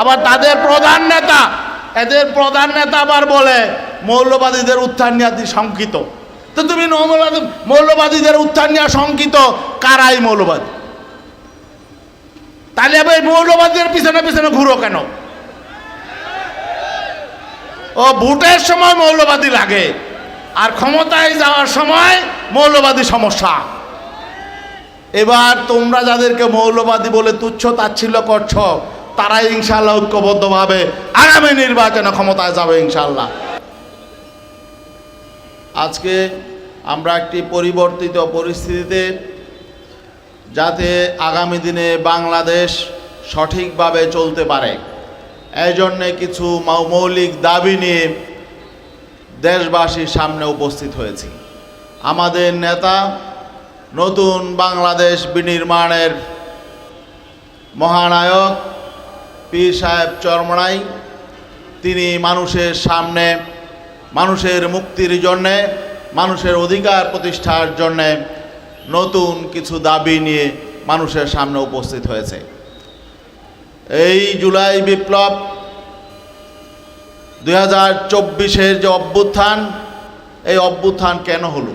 আবার তাদের প্রধান নেতা, এদের প্রধান নেতা আবার বলে, মৌলবাদীদের উত্থান নিয়ে শঙ্কিত। তো তুমি মৌলবাদী, মৌলবাদীদের উত্থান নিয়ে শঙ্কিত, কারাই মৌলবাদী? তাহলে আবার মৌলবাদীদের পিছনে পিছনে ঘুরো কেন? ও ভোটের সময় মৌলবাদী লাগে, আর ক্ষমতায় যাওয়ার সময় মৌলবাদী সমস্যা। এবার তোমরা যাদেরকে মৌলবাদী বলে তুচ্ছ, তাচ্ছিল্য করছ তারাই ইনশাল্লাহ ঐক্যবদ্ধভাবে আগামী নির্বাচনে ক্ষমতায় যাবে ইনশাল্লাহ আজকে আমরা একটি পরিবর্তিত পরিস্থিতিতে যাতে আগামী দিনে বাংলাদেশ সঠিকভাবে চলতে পারে। এই জন্যে কিছু মৌলিক দাবি নিয়ে দেশবাসীর সামনে উপস্থিত হয়েছি। আমাদের নেতা নতুন বাংলাদেশ বিনির্মাণের মহানায়ক পীর সাহেব চরমনাই, তিনি মানুষের সামনে, মানুষের মুক্তির জন্যে, মানুষের অধিকার প্রতিষ্ঠার জন্যে নতুন কিছু দাবি নিয়ে মানুষের সামনে উপস্থিত হয়েছে। এই জুলাই বিপ্লব দুই হাজার চব্বিশের যে অভ্যুত্থান, এই অভ্যুত্থান কেন হলো?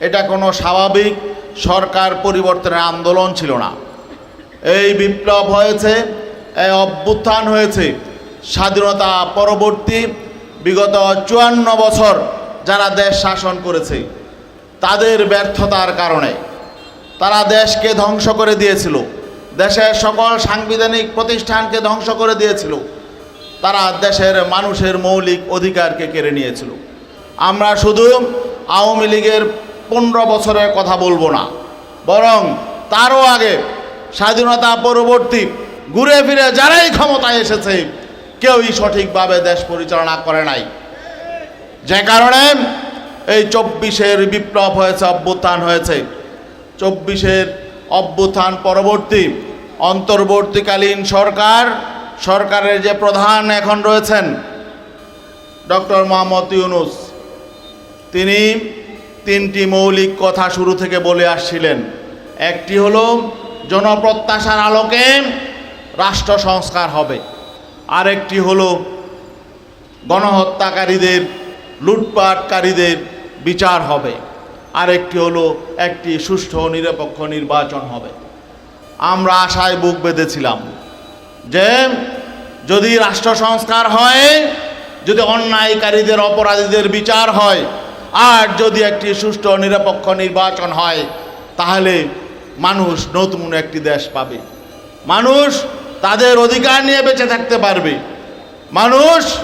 এটা কোনো স্বাভাবিক সরকার পরিবর্তনের আন্দোলন ছিল না। এই বিপ্লব হয়েছে অভ্যুত্থান হয়েছে। স্বাধীনতা পরবর্তী বিগত চুয়ান্ন বছর যারা দেশ শাসন করেছে, তাদের ব্যর্থতার কারণে তারা দেশকে ধ্বংস করে দিয়েছিল। দেশের সকল সাংবিধানিক প্রতিষ্ঠানকে ধ্বংস করে দিয়েছিল। তারা দেশের মানুষের মৌলিক অধিকারকে কেড়ে নিয়েছিল। আমরা শুধু আওয়ামী লীগের পনেরো বছরের কথা বলব না, বরং তারও আগে স্বাধীনতা পরবর্তী ঘুরে ফিরে যারাই ক্ষমতায় এসেছে, কেউই সঠিকভাবে দেশ পরিচালনা করে নাই। যে কারণে এই চব্বিশের বিপ্লব হয়েছে, অভ্যুত্থান হয়েছে। চব্বিশের অভ্যুত্থান পরবর্তী, অন্তর্বর্তীকালীন সরকার, সরকারের যে প্রধান এখন রয়েছেন, ডক্টর মোহাম্মদ ইউনুস, তিনি তিনটি মৌলিক কথা শুরু থেকে বলে আসছিলেন। একটি হলো, জনপ্রত্যাশার আলোকে রাষ্ট্র সংস্কার হবে। আরেকটি হলো গণহত্যাকারীদের, লুটপাটকারীদের বিচার হবে। আরেকটি হলো একটি সুষ্ঠু নিরপেক্ষ নির্বাচন হবে। আমরা আশায় বুক বেঁধেছিলাম যে যদি রাষ্ট্র সংস্কার হয়, যদি অন্যায়কারীদের, অপরাধীদের বিচার হয়, আর যদি একটি সুষ্ঠু নিরপেক্ষ নির্বাচন হয়, তাহলে মানুষ নতুন একটি দেশ পাবে। মানুষ তাদের অধিকার নিয়ে বেঁচে থাকতে পারবে। মানুষ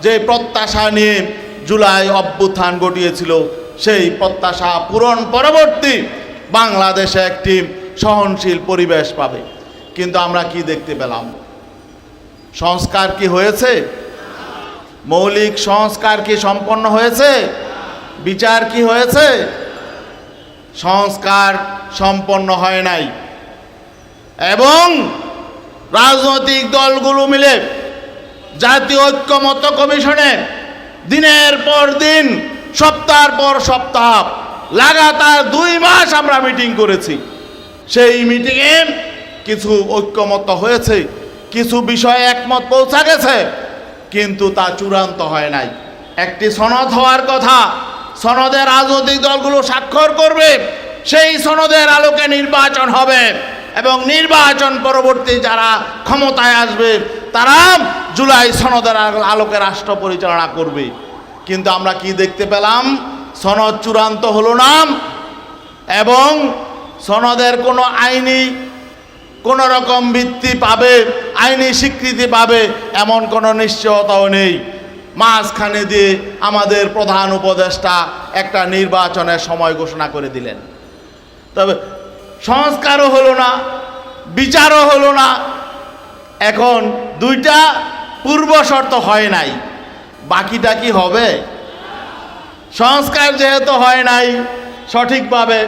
যে প্রত্যাশা নিয়ে জুলাই অভ্যুত্থান ঘটিয়েছিল, সেই প্রত্যাশা পূরণ পরবর্তী বাংলাদেশে একটি সহনশীল পরিবেশ পাবে। কিন্তু আমরা কি দেখতে পেলাম? সংস্কার কি হয়েছে? মৌলিক সংস্কার কি সম্পন্ন হয়েছে? বিচার কি হয়েছে? সংস্কার সম্পন্ন হয় নাই। এবং রাজনৈতিক দলগুলো মিলে জাতীয় ঐক্যমত্য কমিশনে দিনের পর দিন, সপ্তাহের পর সপ্তাহ, লাগাতার দুই মাস আমরা মিটিং করেছি। সেই মিটিংয়ে কিছু ঐক্যমত্য হয়েছে, কিছু বিষয়ে একমত পৌঁছা গেছে, কিন্তু তা চূড়ান্ত হয় নাই। একটি সনদ হওয়ার কথা সনদের রাজনৈতিক দলগুলো স্বাক্ষর করবে, সেই সনদের আলোকে নির্বাচন হবে। এবং নির্বাচন পরবর্তী যারা ক্ষমতায় আসবে, তারা জুলাই সনদের আলো- আলোকে রাষ্ট্র পরিচালনা করবে। কিন্তু আমরা কি দেখতে পেলাম? সনদ চূড়ান্ত হলো না এবং সনদের কোনো আইনি কোনো রকম ভিত্তি পাবে, আইনি স্বীকৃতি পাবে এমন কোনো নিশ্চয়তাও নেই। মাঝখানে দিয়ে আমাদের প্রধান উপদেষ্টা একটা নির্বাচনের সময় ঘোষণা করে দিলেন। তবে সংস্কারও হলো না, বিচারও হলো না। এখন দুইটা পূর্ব শর্ত হয় নাই। বাকিটা কি হবে? সংস্কার যেহেতু হয় নাই সঠিকভাবে,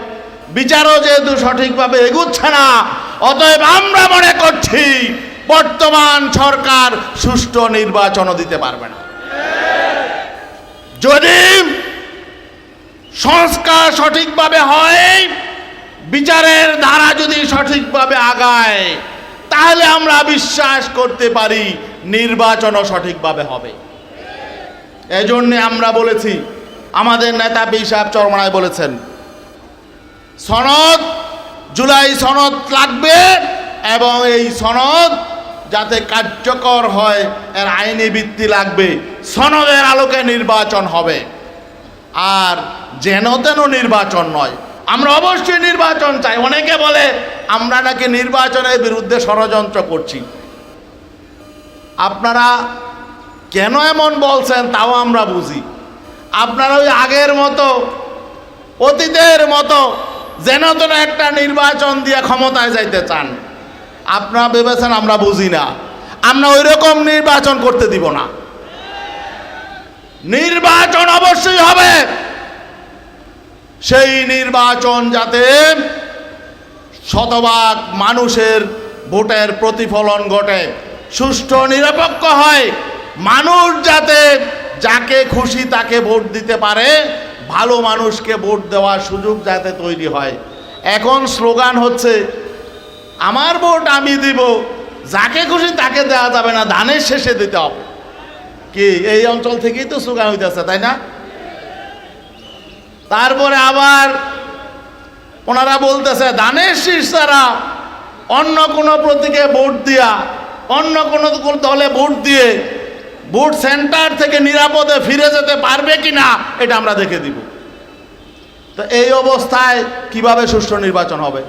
বিচারও যেহেতু সঠিকভাবে এগুচ্ছে না, অতএব আমরা মনে করছি বর্তমান সরকার সুষ্ঠু নির্বাচনও দিতে পারবে না। যদি সংস্কার সঠিকভাবে হয় বিচারের ধারা যদি সঠিকভাবে আগায়, তাহলে আমরা বিশ্বাস করতে পারি নির্বাচনও সঠিকভাবে হবে। এজন্যে আমরা বলেছি, আমাদের নেতা বি সাহেব চরমনায় বলেছেন, সনদ, জুলাই সনদ লাগবে এবং এই সনদ যাতে কার্যকর হয়, এর আইনি ভিত্তি লাগবে। সনদের আলোকে নির্বাচন হবে। আর যেন তেন নির্বাচন নয় আমরা অবশ্যই নির্বাচন চাই। অনেকে বলে, আমরা নাকি নির্বাচনের বিরুদ্ধে ষড়যন্ত্র করছি। আপনারা কেন এমন বলছেন তাও আমরা বুঝি। আপনারা ওই আগের মতো, অতীতের মতো যেন তেন একটা নির্বাচন দিয়ে ক্ষমতায় যাইতে চান। আপনারা ভেবেছেন আমরা বুঝি না। আমরা ওই রকম নির্বাচন করতে দিব না। নির্বাচন অবশ্যই হবে। সেই নির্বাচন যাতে শতভাগ মানুষের ভোটের প্রতিফলন ঘটে, সুষ্ঠু নিরপেক্ষ হয়, মানুষ যাতে যাকে খুশি তাকে ভোট দিতে পারে, ভালো মানুষকে ভোট দেওয়ার সুযোগ যাতে তৈরি হয়। এখন স্লোগান হচ্ছে, আমার ভোট আমি দিব, যাকে খুশি তাকে দেওয়া যাবে না, ধানের শেষে দিতে হবে। কি, এই অঞ্চল থেকেই তো স্লোগান হইতেছে, তাই না? তারপরে আবার ওনারা বলতেছে, দানের ছাড়া অন্য কোনো প্রতীকে ভোট দিয়া, অন্য কোনো দলে ভোট দিয়ে ভোট সেন্টার থেকে নিরাপদে ফিরে যেতে পারবে কি না এটা আমরা দেখে দিব। তো এই অবস্থায় কীভাবে সুষ্ঠু নির্বাচন হবে?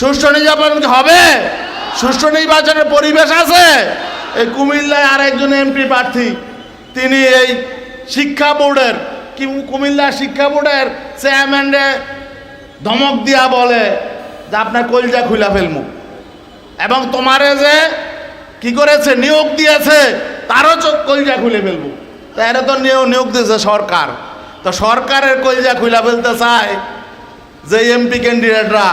সুষ্ঠু নির্বাচন হবে? সুষ্ঠু নির্বাচনের পরিবেশ আছে। এই কুমিল্লায় আরেকজন এমপি প্রার্থী, তিনি এই শিক্ষা বোর্ডের কি কুমিল্লা শিক্ষা বোর্ডের চেয়ারম্যানরে ধমক দিয়া বলে যে আপনার কলজা খুলা ফেলমু। এবং তোমারে যে কি করেছে, নিয়োগ দিয়েছে, তারও চোখ কলজা খুলে ফেলব তা এরা তো নিয়োগ দিয়েছে সরকার। তো সরকারের কলজা খুলে ফেলতে চায় যে এমপি ক্যান্ডিডেটরা,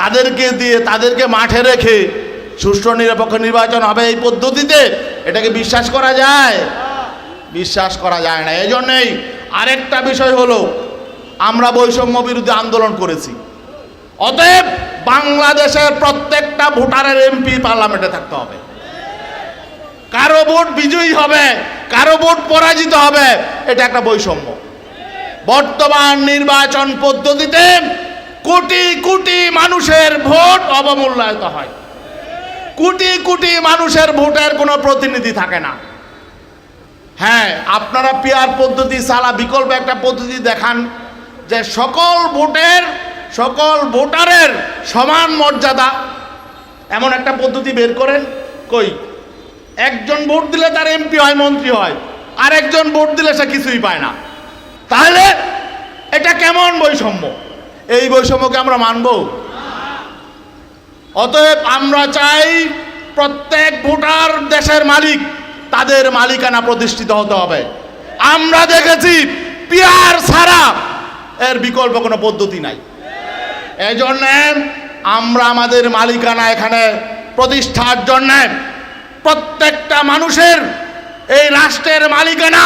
তাদেরকে দিয়ে তাদেরকে মাঠে রেখে সুষ্ঠু নিরপেক্ষ নির্বাচন হবে এই পদ্ধতিতে। এটাকে বিশ্বাস করা যায়? বিশ্বাস করা যায় না। এই জন্যেই আরেকটা বিষয় হলো, আমরা বৈষম্য বিরুদ্ধে আন্দোলন করেছি। অতএব বাংলাদেশের প্রত্যেকটা ভোটারের এমপি পার্লামেন্টে থাকতে হবে। কারও ভোট বিজয়ী হবে, কারও ভোট পরাজিত হবে, এটা একটা বৈষম্য। বর্তমান নির্বাচন পদ্ধতিতে কোটি কোটি মানুষের ভোট অবমূল্যায়িত হয়। কোটি কোটি মানুষের ভোটের কোনো প্রতিনিধি থাকে না। হ্যাঁ আপনারা পিয়ার পদ্ধতি সালা বিকল্প একটা পদ্ধতি দেখান যে সকল ভোটের, সকল ভোটারের সমান মর্যাদা। এমন একটা পদ্ধতি বের করেন, কই? একজন ভোট দিলে তার এমপি হয়, মন্ত্রী হয় আর একজন ভোট দিলে সে কিছুই পায় না। তাহলে এটা কেমন বৈষম্য? এই বৈষম্যকে আমরা মানব? অতএব আমরা চাই প্রত্যেক ভোটার দেশের মালিক তাদের মালিকানা প্রতিষ্ঠিত হতে হবে। আমরা দেখেছি, পিয়ার ছাড়া এর বিকল্প কোনো পদ্ধতি নাই। এই জন্যে আমরা আমাদের মালিকানা এখানে প্রতিষ্ঠার জন্যে প্রত্যেকটা মানুষের এই রাষ্ট্রের মালিকানা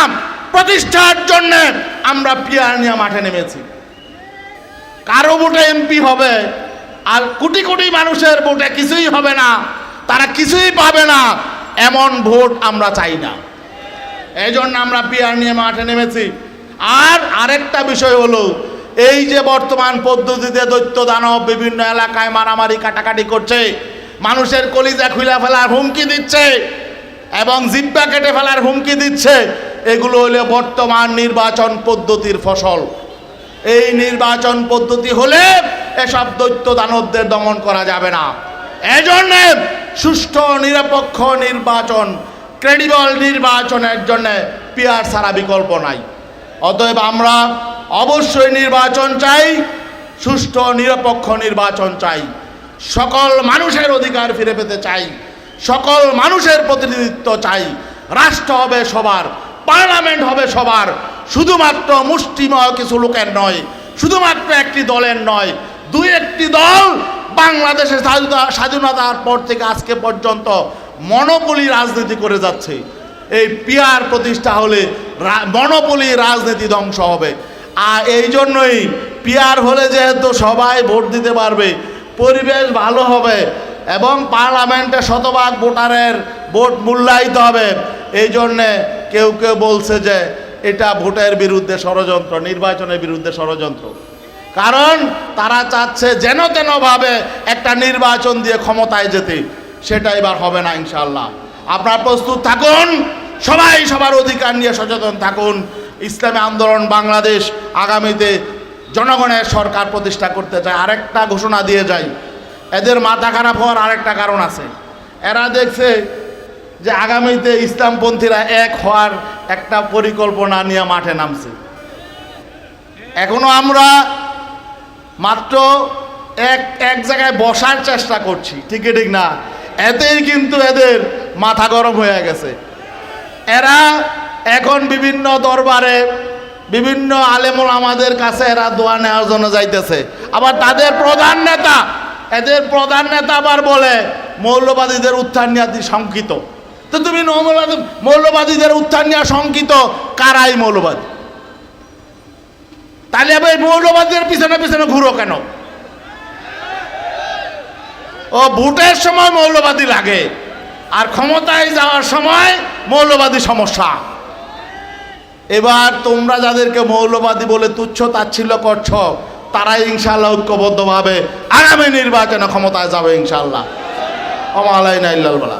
প্রতিষ্ঠার জন্য আমরা পিয়ার নিয়ে মাঠে নেমেছি। কারও ভোটে এমপি হবে, আর কোটি কোটি মানুষের ভোটে কিছুই হবে না, তারা কিছুই পাবে না। এমন ভোট আমরা চাই না। এই জন্য আমরা পিয়ার নিয়ে মাঠে নেমেছি। আর আরেকটা বিষয় হলো, এই যে বর্তমান পদ্ধতিতে দৈত্য দানব বিভিন্ন এলাকায় মারামারি কাটাকাটি করছে, মানুষের কলিজা খুলে ফেলার হুমকি দিচ্ছে এবং জিব্বা কেটে ফেলার হুমকি দিচ্ছে, এগুলো হলো বর্তমান নির্বাচন পদ্ধতির ফসল। এই নির্বাচন পদ্ধতি হলে এসব দৈত্য দানবদের দমন করা যাবে না। এজন্য সুষ্ঠু, নিরপেক্ষ নির্বাচন ক্রেডিবল নির্বাচনের জন্য পিয়ার ছাড়া বিকল্প নাই। অতএব আমরা অবশ্যই নির্বাচন চাই, সুষ্ঠু, নিরপেক্ষ নির্বাচন চাই। সকল মানুষের অধিকার ফিরে পেতে চাই, সকল মানুষের প্রতিনিধিত্ব চাই। রাষ্ট্র হবে সবার, পার্লামেন্ট হবে সবার, শুধুমাত্র মুষ্টিময় কিছু লোকের নয়, শুধুমাত্র একটি দলের নয়, দুই একটি দল বাংলাদেশের স্বাধীনতা স্বাধীনতার পর থেকে আজকে পর্যন্ত মনোপলি রাজনীতি করে যাচ্ছে। এই পিয়ার প্রতিষ্ঠা হলে মনোপলি রাজনীতি ধ্বংস হবে। আর এই জন্যই পিয়ার হলে যেহেতু সবাই ভোট দিতে পারবে, পরিবেশ ভালো হবে এবং পার্লামেন্টে শতভাগ ভোটারের ভোট মূল্যায়িত হবে। এই জন্যে কেউ কেউ বলছে যে এটা ভোটের বিরুদ্ধে ষড়যন্ত্র, নির্বাচনের বিরুদ্ধে ষড়যন্ত্র। কারণ তারা চাচ্ছে যেন তেনভাবে একটা নির্বাচন দিয়ে ক্ষমতায় যেতে। সেটা এবার হবে না ইনশাল্লাহ আপনারা প্রস্তুত থাকুন, সবাই সবার অধিকার নিয়ে সচেতন থাকুন। ইসলামী আন্দোলন বাংলাদেশ আগামীতে জনগণের সরকার প্রতিষ্ঠা করতে চায়। আরেকটা ঘোষণা দিয়ে যায় এদের মাথা খারাপ হওয়ার আরেকটা কারণ আছে। এরা দেখছে যে আগামীতে ইসলামপন্থীরা এক হওয়ার একটা পরিকল্পনা নিয়ে মাঠে নামছে। এখনও আমরা মাত্র এক এক জায়গায় বসার চেষ্টা করছি, ঠিক ঠিক না। এতেই কিন্তু এদের মাথা গরম হয়ে গেছে। এরা এখন বিভিন্ন দরবারে বিভিন্ন আলেমুল আমাদের কাছে এরা দোয়া নেওয়ার জন্য যাইতেছে। আবার তাদের প্রধান নেতা, এদের প্রধান নেতা আবার বলে, মৌলবাদীদের উত্থান নিয়ে শঙ্কিত। তো তুমি মৌলবাদী মৌলবাদীদের উত্থান নিয়ে শঙ্কিত, কারাই মৌলবাদী? তাহলে আবার এই মৌলবাদীদের পিছনে পিছনে ঘুরো কেন? ও, ভোটের সময় মৌলবাদী লাগে, আর ক্ষমতায় যাওয়ার সময় মৌলবাদী সমস্যা। এবার তোমরা যাদেরকে মৌলবাদী বলে তুচ্ছ, তাচ্ছিল্য করছ, তারাই ইনশাল্লাহ ঐক্যবদ্ধভাবে আগামী নির্বাচনে ক্ষমতায় যাবে ইনশাল্লাহ অমালাই ইল্লাল বলা।